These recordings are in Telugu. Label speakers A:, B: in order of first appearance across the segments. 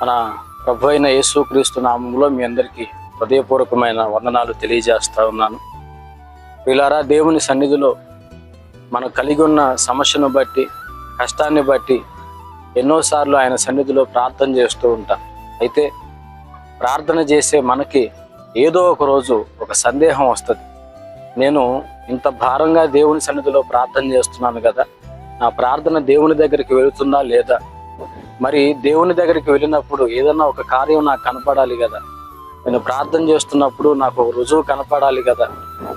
A: మన ప్రభు అయిన యేసుక్రీస్తు నామంలో మీ అందరికీ హృదయపూర్వకమైన వందనాలు తెలియజేస్తా ఉన్నాను. వీళ్ళారా దేవుని సన్నిధిలో మనం కలిగి ఉన్న సమస్యను బట్టి కష్టాన్ని బట్టి ఎన్నోసార్లు ఆయన సన్నిధిలో ప్రార్థన చేస్తూ ఉంటాం. అయితే ప్రార్థన చేసే మనకి ఏదో ఒక రోజు ఒక సందేహం వస్తుంది. నేను ఇంత భారంగా దేవుని సన్నిధిలో ప్రార్థన చేస్తున్నాను కదా నా ప్రార్థన దేవుని దగ్గరికి వెళుతుందా లేదా మరి దేవుని దగ్గరికి వెళ్ళినప్పుడు ఏదన్నా ఒక కార్యం నాకు కనపడాలి కదా. నేను ప్రార్థన చేస్తున్నప్పుడు నాకు ఒక రుజువు కనపడాలి కదా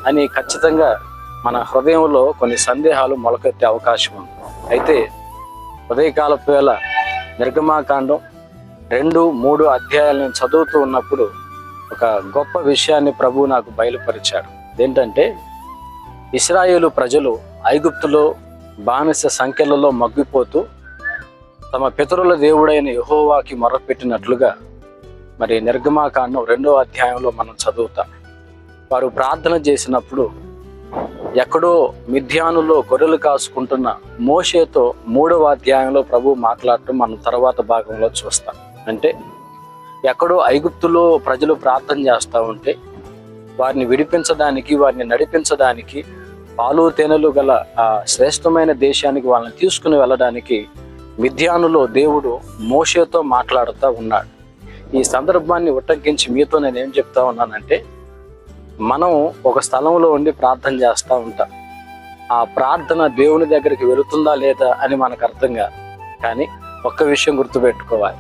A: అని ఖచ్చితంగా మన హృదయంలో కొన్ని సందేహాలు మొలకెత్తే అవకాశం ఉంది. అయితే ఉదయకాలపు వేళ నిర్గమాకాండం రెండు మూడు అధ్యాయాలను చదువుతూ ఉన్నప్పుడు ఒక గొప్ప విషయాన్ని ప్రభువు నాకు బయలుపరిచాడు. ఏంటంటే ఇస్రాయేలు ప్రజలు ఐగుప్తులో బానిస సంఖ్యలలో మగ్గిపోతూ తమ పితరుల దేవుడైన యహోవాకి మొరపెట్టినట్లుగా మరి నిర్గమాకాండం రెండో అధ్యాయంలో మనం చదువుతాం. వారు ప్రార్థన చేసినప్పుడు ఎక్కడో మిథ్యానులో గొర్రెలు కాసుకుంటున్న మోషేతో మూడవ అధ్యాయంలో ప్రభు మాట్లాడటం మనం తర్వాత భాగంలో చూస్తాం. అంటే ఎక్కడో ఐగుప్తులో ప్రజలు ప్రార్థన చేస్తూ ఉంటే వారిని విడిపించడానికి వారిని నడిపించడానికి పాలు తేనెలు గల ఆ శ్రేష్టమైన దేశానికి వాళ్ళని తీసుకుని వెళ్ళడానికి మిథ్యానులో దేవుడు మోషేతో మాట్లాడుతూ ఉన్నాడు. ఈ సందర్భాన్ని ఉట్టంకించి మీతో నేను ఏం చెప్తా ఉన్నానంటే మనం ఒక స్థలంలో ఉండి ప్రార్థన చేస్తూ ఉంటాం. ఆ ప్రార్థన దేవుని దగ్గరికి వెళుతుందా లేదా అని మనకు అర్థం కాదు. కానీ ఒక్క విషయం గుర్తుపెట్టుకోవాలి.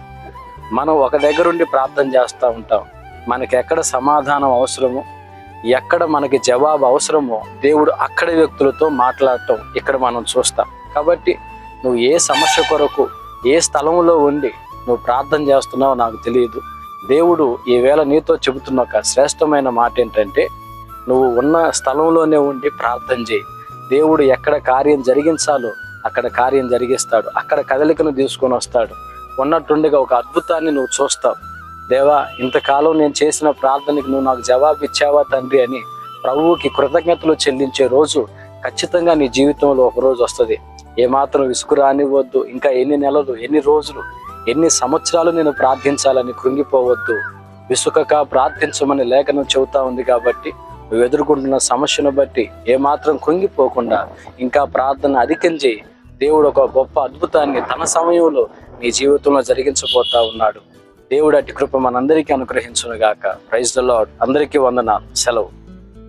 A: మనం ఒక దగ్గర ఉండి ప్రార్థన చేస్తూ ఉంటాం. మనకి ఎక్కడ సమాధానం అవసరమో ఎక్కడ మనకి జవాబు అవసరమో దేవుడు అక్కడ వ్యక్తులతో మాట్లాడటం ఇక్కడ మనం చూస్తాం. కాబట్టి నువ్వు ఏ సమస్య కొరకు ఏ స్థలంలో ఉండి నువ్వు ప్రార్థన చేస్తున్నావో నాకు తెలియదు. దేవుడు ఈవేళ నీతో చెబుతున్న ఒక శ్రేష్టమైన మాట ఏంటంటే నువ్వు ఉన్న స్థలంలోనే ఉండి ప్రార్థన చేయి. దేవుడు ఎక్కడ కార్యం జరిగించాలో అక్కడ కార్యం జరిగిస్తాడు. అక్కడ కదలికను తీసుకొని వస్తాడు. ఉన్నట్టుండిగా ఒక అద్భుతాన్ని నువ్వు చూస్తావు. దేవా ఇంతకాలం నేను చేసిన ప్రార్థనకి నువ్వు నాకు జవాబు ఇచ్చావా తండ్రి అని ప్రభువుకి కృతజ్ఞతలు చెల్లించే రోజు ఖచ్చితంగా నీ జీవితంలో ఒక రోజు వస్తుంది. ఏమాత్రం విసుగు రానివ్వద్దు ఇంకా ఎన్ని నెలలు ఎన్ని రోజులు ఎన్ని సంవత్సరాలు నేను ప్రార్థించాలని కృంగిపోవద్దు. విసుకక ప్రార్థించమని లేఖనం చెబుతా ఉంది కాబట్టి నువ్వు ఎదుర్కొంటున్న సమస్యను బట్టి ఏమాత్రం కృంగిపోకుండా ఇంకా ప్రార్థన అధికం చేయి దేవుడు ఒక గొప్ప అద్భుతాన్ని తన సమయంలో నీ జీవితంలో జరిగించబోతా ఉన్నాడు. దేవుడు అట్టి కృప మనందరికీ అనుగ్రహించునుగాక. Praise the Lord. అందరికీ వందనాలు. సెలవు.